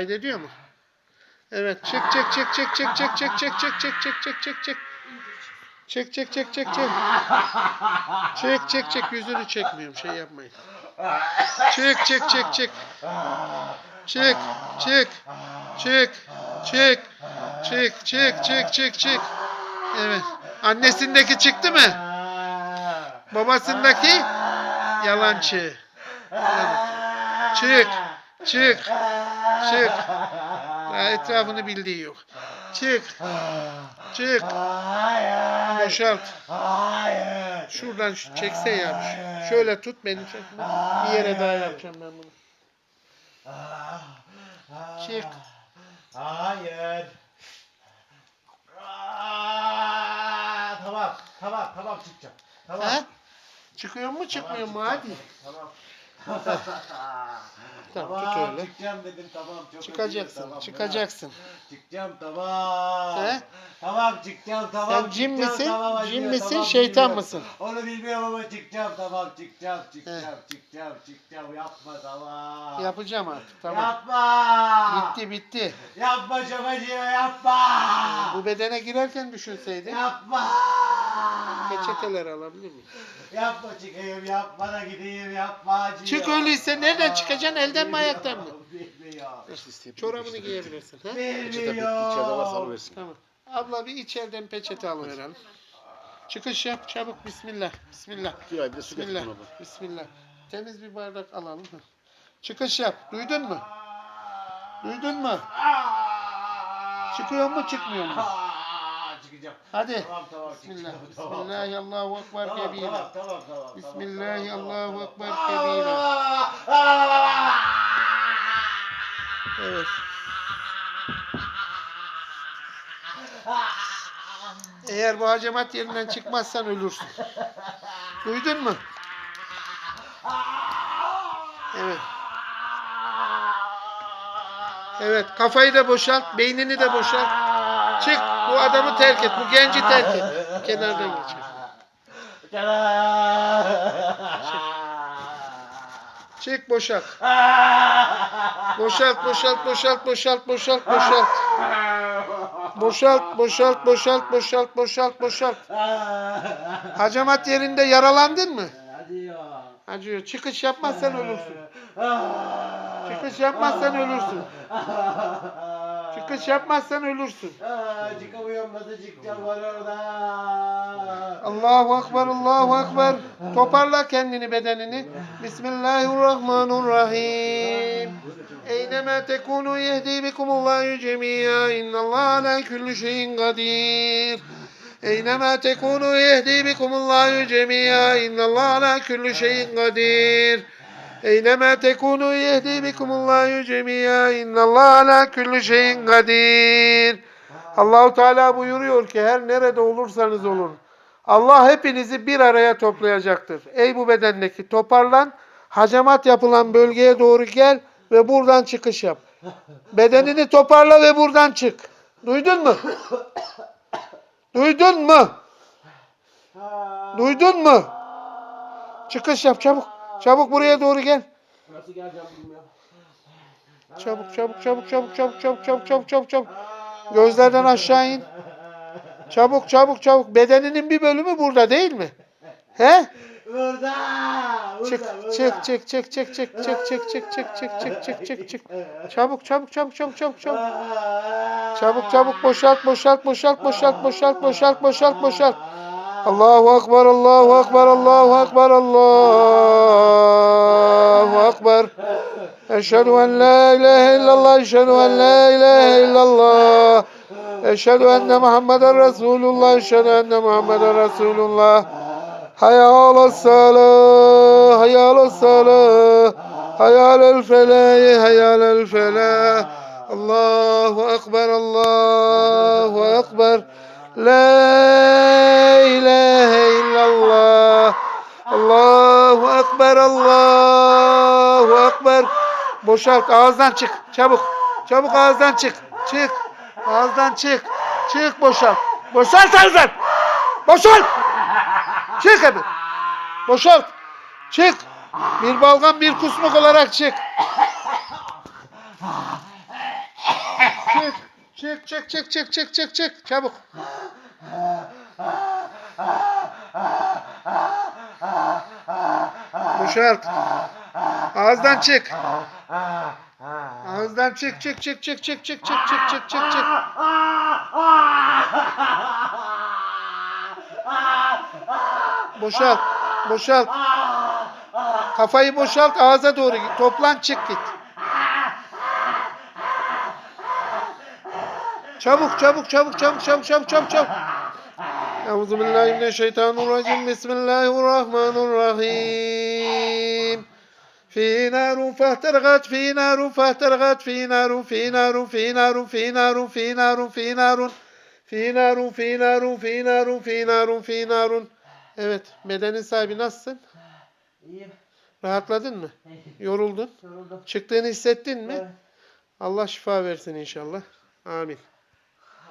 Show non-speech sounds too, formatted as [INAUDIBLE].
Kaydediyor mu? Evet. Çık çık çık çık çık çık çık çık çık çık çık çık çık çık. Çek çek çek çek çek. Çek çek çek yüzünü çekmiyorum şey yapmayın. Çek çek çek çek. Çık çık çık çık çık çık çık çık çık. Evet. Annesindeki çıktı mı? Babasındaki yalancı. Evet. Çık çık çık. Daha [LAUGHS] etrafını bildiği yok. Çık çık. Hayır. Boşalt. Hayır. Şuradan şu- çekse ya. Şöyle tut beni çekme. Bir yere daha yapacağım ben bunu. Çık. Hayır. Aa, Tamam, tamam, tamam çıkacağım. Tamam. Ha? Çıkıyor mu çıkmıyor mu hadi. Tamam. Tamam tut öyle. Çıkacağım dedim tamam. Çok özür Çıkacaksın tamam, çıkacaksın. Çıkacağım tamam. He? Tamam çıkacağım tamam. Sen cin misin? tamam, Cin acıyor, misin, tamam, şeytan bilmiyorum. mısın? Onu bilmiyorum ama çıkacağım tamam çıkacağım çıkacağım çıkacağım çıkacağım yapma tamam. Yapacağım artık tamam. Yapma. Bitti bitti. Yapma acıyor yapma. Bu bedene girerken düşünseydin. Yapma. Peçeteler alabilir miyim? Yapma çıkayım yapma da gideyim yapma acıyor. Çık öyleyse nereden çıkacaksın? Elden mi, ayaktan mı? Bilmiyor. Çorabını giyebilirsin. Ha? Bilmiyor. içeride varsa alıversin. Tamam. Abla bir içeriden peçete alıverelim. Çıkış yap çabuk bismillah. Bismillah. Bir ay bir de su getir Bismillah. buna bak. Bismillah. Temiz bir bardak alalım. Hı. Çıkış yap. Duydun mu? Duydun mu? Çıkıyor mu çıkmıyor mu? Çıkacağım. Hadi. Tamam tamam Bismillah. çıkacağım, tamam. Bismillahi Allahu Ekber Tamam, kebira. Tamam tamam tamam. Bismillahi tamam, Allahu Ekber kebira. Evet. Eğer bu hacamat yerinden çıkmazsan ölürsün. Duydun mu? Evet. Evet. Kafayı da boşalt, beynini de boşalt. Çık. Bu adamı terk et. Bu genci terk et. Kenardan [LAUGHS] geç. Çık boşalt. [LAUGHS] Boşalt, boşalt, boşalt, boşalt, boşalt, boşalt. Boşalt, boşalt, boşalt, boşalt, boşalt, boşalt. Hacamat yerinde yaralandın mı? Acıyor. Çıkış yapmazsan ölürsün. Çıkış yapmazsan ölürsün. [LAUGHS] Çıkış yapmazsan ölürsün. Aa, Çıkamıyorum nasıl çıkacağım var orada. Allahu Ekber, Allahu Ekber. Toparla kendini bedenini. Bismillahirrahmanirrahim. Eynema tekunu yehdi bikumullahu cemiya. İnnallâhe ala kulli şeyin kadir. Eynema tekunu yehdi bikumullahu cemiya. İnnallâhe ala kulli şeyin kadir. Eynema tekunu yehdi bikumullahu cemiya. İnnallâhe ala kulli şeyin kadir. Allahu Teala buyuruyor ki her nerede olursanız olun. Allah hepinizi bir araya toplayacaktır. Ey bu bedendeki toparlan, hacamat yapılan bölgeye doğru gel ve buradan çıkış yap. Bedenini toparla ve buradan çık. Duydun mu? Duydun mu? Duydun mu? Çıkış yap çabuk. Çabuk buraya doğru gel. Nasıl geleceğim bilmiyorum. Çabuk çabuk çabuk çabuk çabuk çabuk çabuk çabuk çabuk çabuk. Gözlerden aşağı in. Çabuk çabuk çabuk. Bedeninin bir bölümü burada değil mi? He? Burada. Çık çık çık çık çık çık çık çık çık çık çık çık çık çık çık. Çabuk çabuk çabuk çabuk çabuk çabuk. Çabuk çabuk boşalt boşalt boşalt boşalt boşalt boşalt boşalt boşalt. Allahu Ekber Allahu Ekber Allahu Ekber Allahu Ekber. Eşhedü en la ilahe illallah eşhedü en la ilahe illallah. Eşhedü enne Muhammeden Resulullah eşhedü enne Muhammeden Resulullah. Salah, hayal salah, hayal el felah, hayal el felah. Allahu Ekber, Allahu Ekber. La ilahe illallah. Allahu Ekber, Allahu Ekber. Boşalt, ağızdan çık, çabuk. Çabuk ağızdan çık, çık. Ağızdan çık, çık boşalt. Boşalt ağızdan. Boşalt. Çık hemen. Boşalt. Çık. Bir balgam bir kusmuk olarak çık. Çık çık çık çık çık çık çık. Çabuk. Boşalt. Ağızdan çık. Ağızdan çık çık çık çık çık çık çık çık çık çık çık. Boşalt. Boşalt. Kafayı boşalt ağza doğru git. Toplan çık git. Çabuk çabuk çabuk çabuk çabuk çabuk çabuk çabuk. Euzu billahi mineşşeytanirracim. Bismillahirrahmanirrahim. في نار فاحترقت في نار فاحترقت في نار في نار في نار في نار في نار في نار في نار في نار في نار في نار في نار Evet, bedenin sahibi nasılsın? İyiyim. Rahatladın mı? İyiyim. Yoruldun. Yoruldum. Çıktığını hissettin mi? Evet. Allah şifa versin inşallah. Amin.